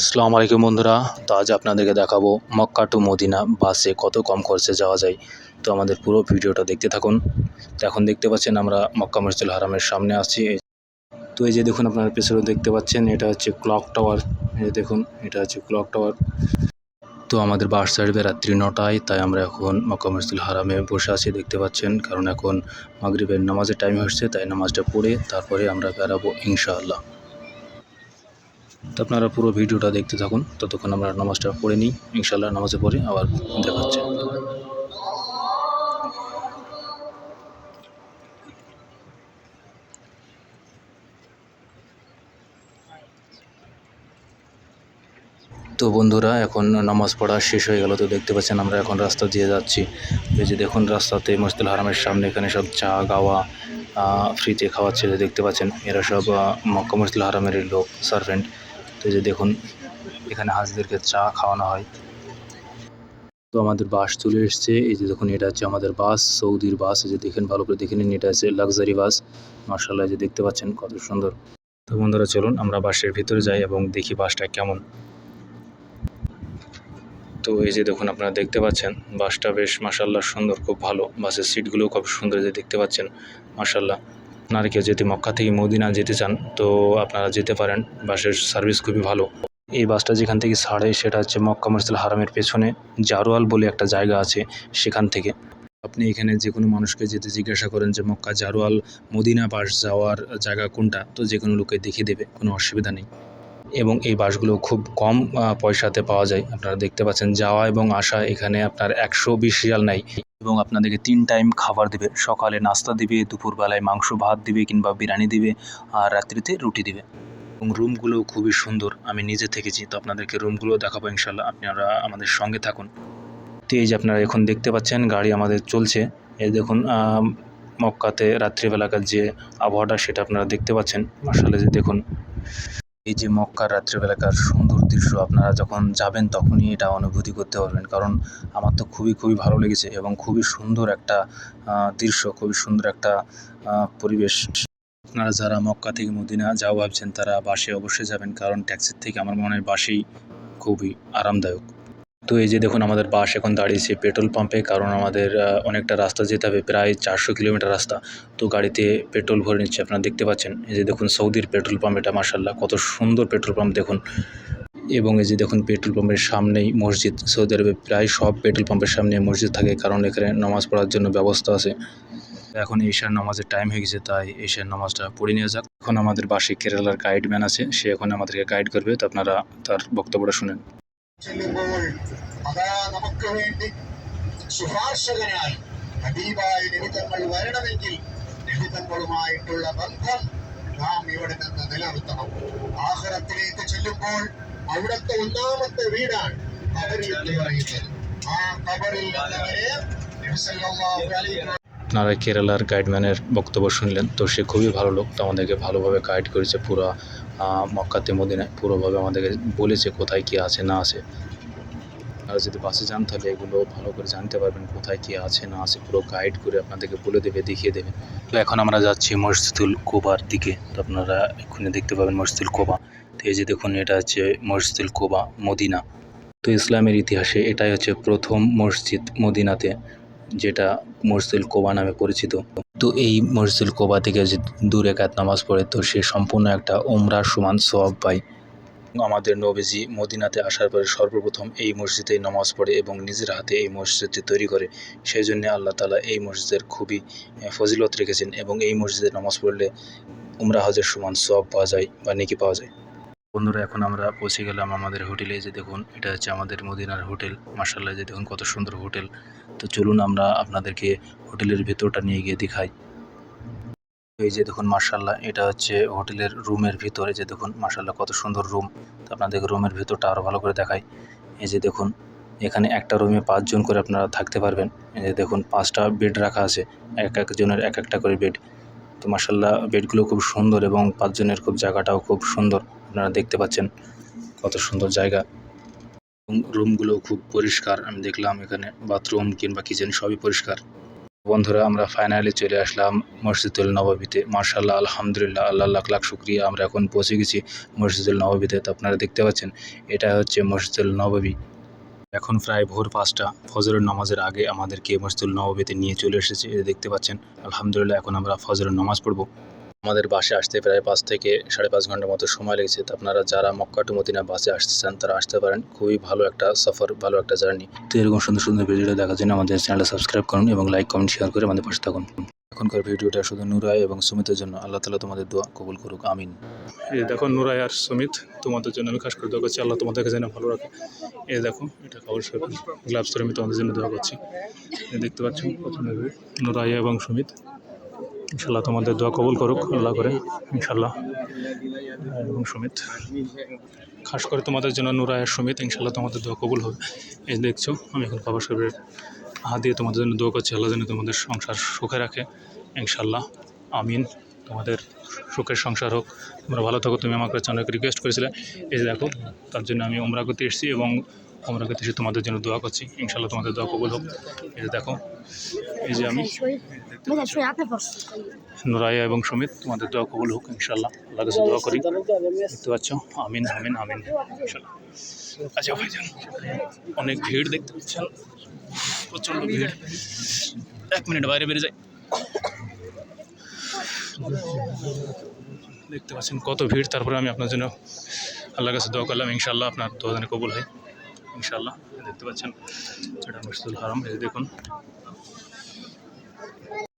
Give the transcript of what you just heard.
আসসালামু আলাইকুম বন্ধুরা। তো আজ আপনাদেরকে দেখাবো মক্কা টু মদিনা বাসে কত কম খরচে যাওয়া যায়। তো আমাদের পুরো ভিডিওটা দেখতে থাকুন। তো এখন দেখতে পাচ্ছেন আমরা মক্কা মসজিদুল হারামের সামনে আছি। তো এই যে দেখুন আপনারা পেছনে দেখতে পাচ্ছেন, এটা হচ্ছে ক্লক টাওয়ার। এই দেখুন, এটা হচ্ছে ক্লক টাওয়ার। তো আমাদের বাস ছাড়বে রাত্রি নটায়, তাই আমরা এখন মক্কা মসজিদুল হারামে বসে আছি দেখতে পাচ্ছেন। কারণ এখন মাগরিবের নামাজের টাইম হচ্ছে, তাই নামাজটা পড়ে তারপরে আমরা বেরাবো ইনশাআল্লাহ। তো আপনারা পুরো ভিডিওটা দেখতে থাকুন। ততক্ষণ আমরা নামাজটা পড়ে নিই। ইনশাল্লাহ নামাজে পড়ে আবার দেখা হচ্ছে তো বন্ধুরা, এখন নামাজ পড়া শেষ হয়ে গেল। তো দেখতে পাচ্ছেন আমরা এখন রাস্তা দিয়ে যাচ্ছি। যে দেখুন, রাস্তাতে মসজিদুল হারামের সামনে এখানে সব চা, গাওয়া ফ্রিতে খাওয়াচ্ছে। দেখতে পাচ্ছেন, এরা সব মক্কা মসজিদুল হারামের লোক সার্ভেন্ট তো যে দেখুন, এখানে হাজিদেরকে চা খাওয়ানো হয়। তো আমাদের বাস চলে এসছে। এই যে দেখুন, এটা হচ্ছে আমাদের বাস, সৌদির বাস। এই যে দেখেন, ভালো করে দেখে নিন, এটা হচ্ছে লাক্সারি বাস। মার্শাল্লাহ যে দেখতে পাচ্ছেন, কত সুন্দর। তো বন্ধুরা, চলুন, আমরা বাসের ভিতরে যাই এবং দেখি বাসটা কেমন। তো এই যে দেখুন, আপনারা দেখতে পাচ্ছেন, বাসটা বেশ মার্শাল্লাহ সুন্দর, খুব ভালো। বাসের সিটগুলোও খুব সুন্দর যে দেখতে পাচ্ছেন মার্শাল্লাহ আপনারা কেউ যদি মক্কা থেকে মদিনা যেতে চান, তো আপনারা যেতে পারেন। বাসের সার্ভিস খুবই ভালো। এই বাসটা যেখান থেকে ছাড়ে, সেটা হচ্ছে মক্কা মসজিদুল হারামের পেছনে জারোয়াল বলে একটা জায়গা আছে সেখান থেকে। আপনি এখানে যে কোনো মানুষকে যেতে জিজ্ঞাসা করেন যে মক্কা জারোয়াল মদিনা বাস যাওয়ার জায়গা কোনটা, তো যে কোনো লোকে দেখিয়ে দেবে, কোনো অসুবিধা নেই। এবং এই বাসগুলো খুব কম পয়সাতে পাওয়া যায়। আপনারা দেখতে পাচ্ছেন যাওয়া এবং আসা এখানে আপনার একশো বিশ রিয়াল নাই এবং আপনাদেরকে তিন টাইম খাবার দেবে। সকালে নাস্তা দিবে, দুপুরবেলায় মাংস ভাত দিবে কিংবা বিরিয়ানি দিবে আর রাত্রিতে রুটি দিবে। এবং রুমগুলো খুবই সুন্দর। আমি নিজে থেকেছি, তো আপনাদেরকে রুমগুলো দেখাবো ইনশাল্লাহ আপনারা আমাদের সঙ্গে থাকুন। তো এই যে আপনারা এখন দেখতে পাচ্ছেন, গাড়ি আমাদের চলছে। এই দেখুন মক্কাতে রাত্রিবেলাকার যে আবহাওয়াটা, সেটা আপনারা দেখতে পাচ্ছেন। মার্শাল্লাহ যে দেখুন। এই যে মক্কার রাত্রিবেলাকার সুন্দর দৃশ্য, আপনারা যখন যাবেন তখনই এটা অনুভূতি করতে পারবেন। কারণ আমার তো খুবই খুবই ভালো লেগেছে এবং খুবই সুন্দর একটা দৃশ্য, খুবই সুন্দর একটা পরিবেশ। আপনারা যারা মক্কা থেকে মদিনা যাও ভাবছেন, তারা বাসে অবশ্যই যাবেন, কারণ ট্যাক্সির থেকে আমার মনে হয় বাসেই খুবই আরামদায়ক। তো এই যে দেখুন, আমাদের বাস এখন দাঁড়িয়েছে পেট্রোল পাম্পে, কারণ আমাদের অনেকটা রাস্তা যেতে হবে, প্রায় চারশো কিলোমিটার রাস্তা। তো গাড়িতে পেট্রোল ভরে নিচ্ছে, আপনারা দেখতে পাচ্ছেন। এই যে দেখুন, সৌদির পেট্রোল পাম্প এটা মার্শাল্লাহ কত সুন্দর পেট্রোল পাম্প দেখুন। এবং এই যে দেখুন, পেট্রোল পাম্পের সামনেই মসজিদ, সৌদি আরবে প্রায় সব পেট্রোল পাম্পের সামনে মসজিদ থাকে, কারণ এখানে নামাজ পড়ার জন্য ব্যবস্থা আছে। এখন ঈশার নামাজের টাইম হয়ে গেছে, তাই ঈশার নামাজটা পড়ে নিয়ে যাক। এখন আমাদের বাসে কেরালার গাইডম্যান আছে, সে এখন আমাদেরকে গাইড করবে। তো আপনারা তার বক্তব্যটা শুনেন। ചെല്ലുമ്പോൾ അതാ നമുക്ക് വേണ്ടി ശുപാർശകനായി ഹബീബായ നിമിത്തങ്ങൾ വരണമെങ്കിൽ നിമിത്തങ്ങളുമായിട്ടുള്ള ബന്ധം നാം ഇവിടെ നിന്ന് നിലനിർത്തണം ആഹ്റത്തിലേക്ക് ചെല്ലുമ്പോൾ അവിടുത്തെ ഒന്നാമത്തെ വീടാണ് കബറിൽ എന്ന് പറയുന്നത് ആ കബറിൽ നിന്നവരെ നബി സല്ലല്ലാഹു അലൈഹി വസല്ലം আপনারা কেরালার গাইডম্যানের বক্তব্য শুনলেন তো সে খুবই ভালো লোক তো আমাদেরকে ভালোভাবে গাইড করেছে পুরো আহ, মক্কাতে মদিনায় পুরোভাবে আমাদেরকে বলেছে কোথায় কী আছে, না আছে। আর যদি বাসে যান তাহলে এগুলো ভালো করে জানতে পারবেন কোথায় কী আছে, না আছে। পুরো গাইড করে আপনাদেরকে বলে দেবে, দেখিয়ে দেবে। তো এখন আমরা যাচ্ছি মসজিদুল কোবার দিকে। তো আপনারা এক্ষুনি দেখতে পাবেন মসজিদুল কোবা। তো এই যে দেখুন, এটা হচ্ছে মসজিদুল কোবা, মদিনা। তো ইসলামের ইতিহাসে এটাই হচ্ছে প্রথম মসজিদ মদিনাতে। যেটা মসজিদুল কোবা নামে পরিচিত। তো এই মসজিদুল কোবা থেকে যে দূর একাত নামাজ পড়ে, তো সে সম্পূর্ণ একটা ওমরার সমান সওয়াব পায়। আমাদের নবীজি মদিনাতে আসার পরে সর্বপ্রথম এই মসজিদে নামাজ পড়ে এবং নিজের হাতে এই মসজিদটি তৈরি করে। সেই জন্য আল্লাহ তালা এই মসজিদের খুবই ফজিলত রেখেছেন এবং এই মসজিদে নামাজ পড়লে উমরা হজের সমান সওয়াব পাওয়া যায় বা নেকি পাওয়া যায়। বন্ধুরা, এখন আমরা পৌঁছে গেলাম আমাদের হোটেলে। যে দেখুন, এটা হচ্ছে আমাদের মদিনার হোটেল। মার্শাল্লাহ যে দেখুন, কত সুন্দর হোটেল। তো চলুন আমরা আপনাদেরকে হোটেলের ভেতরটা নিয়ে গিয়ে দেখাই। এই যে দেখুন মার্শাল্লাহ এটা হচ্ছে হোটেলের রুমের ভিতরে। যে দেখুন মার্শাল্লাহ কত সুন্দর রুম। তো আপনাদেরকে রুমের ভিতরটা আরও ভালো করে দেখাই। এই যে দেখুন, এখানে একটা রুমে পাঁচজন করে আপনারা থাকতে পারবেন। এই যে দেখুন, পাঁচটা বেড রাখা আছে, এক একজনের এক একটা করে বেড। তো মার্শাল্লাহ বেডগুলো খুব সুন্দর এবং পাঁচজনের খুব জায়গাটাও খুব সুন্দর। আপনারা দেখতে পাচ্ছেন কত সুন্দর জায়গা। রুমগুলো খুব পরিষ্কার, আমি দেখলাম এখানে বাথরুম কিংবা কিচেন সবই পরিষ্কার। বন্ধুরা, আমরা ফাইনালি চলে আসলাম মসজিদুল নববীতে। মার্শাল্লাহ আলহামদুলিল্লাহ আল্লাহ লাখ লাখ শুক্রিয়া, আমরা এখন পৌঁছে গেছি মসজিদুল নববীতে। তো আপনারা দেখতে পাচ্ছেন, এটা হচ্ছে মসজিদুল নববী। এখন প্রায় ভোর পাঁচটা, ফজরের নামাজের আগে আমাদেরকে মসজিদুল নববীতে নিয়ে চলে এসেছে। দেখতে পাচ্ছেন, আলহামদুলিল্লাহ, এখন আমরা ফজরের নামাজ পড়ব। আমাদের বাসে আসতে প্রায় পাঁচ থেকে সাড়ে পাঁচ ঘণ্টার মতো সময় লেগেছে। তো আপনারা যারা মক্কা টু মদিনা বাসে আসতে চান তারা আসতে পারেন। খুবই ভালো একটা সফর, ভালো একটা জার্নি। তো এরকম সুন্দর সুন্দর ভিডিও দেখার জন্য আমাদের চ্যানেলটা সাবস্ক্রাইব করুন এবং লাইক কমেন্ট শেয়ার করে আমাদের পাশে থাকুন। এখনকার ভিডিওটা শুধু নুরাই এবং সুমিতের জন্য। আল্লাহ তালা তোমাদের দোয়া কবুল করুক। আমিন। এই দেখো নুরাই আর সুমিত, তোমাদের জন্য আমি খাস করে দোয়া করছি। আল্লাহ তোমাদেরকে যেন ভালো রাখে। এই দেখো, এটা অবশ্যই গ্লাভস আমি তোমাদের জন্য দোয়া করছি। দেখতে পাচ্ছ প্রথমে এবং সুমিত। ইনশাল্লাহ তোমাদের দোয়া কবুল করুক, আল্লাহ করে ইনশাল্লাহ এবং সুমিত, খাস করে তোমাদের জন্য আর সুমিত ইনশাল্লাহ তোমাদের দোয়া কবুল হবে। এই দেখছ, আমি এখন বাবা সাহেবের হাত দিয়ে তোমাদের জন্য দোয়া করছি, আল্লাহ যেন তোমাদের সংসার সুখে রাখে ইনশাল্লাহ আমিন। তোমাদের সুখের সংসার হোক, তোমরা ভালো থাকো, তুমি আমার কাছে অনেক রিকোয়েস্ট করেছিলে। এই দেখো, তার জন্য আমি ওমরা করতে এসেছি এবং ওমরা করতে এসে তোমাদের জন্য দোয়া করছি ইনশাল্লাহ তোমাদের দোয়া কবুল হোক। এই দেখো এই যে আমি। নুরাইয়া এবং সুমিত, তোমাদের দোয়া কবুল হোক ইনশাল্লাহ আল্লাহ কাছে দোয়া করি। দেখতে পাচ্ছ? আমিন আমিন আমিন ইনশাল্লাহ আচ্ছা ভাইজান, অনেক ভিড় দেখতে পাচ্ছেন। প্রচণ্ড ভিড়। এক মিনিট, বাইরে বেরিয়ে যাই। দেখতে পাচ্ছেন কত ভিড়। তারপরে আমি আপনার জন্য আল্লাহ কাছে দোয়া করলাম। ইনশাল্লাহ আপনার দোয়া যেন কবুল হয়। ইনশাল্লাহ দেখতে পাচ্ছেন। এটা মসজিদুল হারাম, এই দেখুন।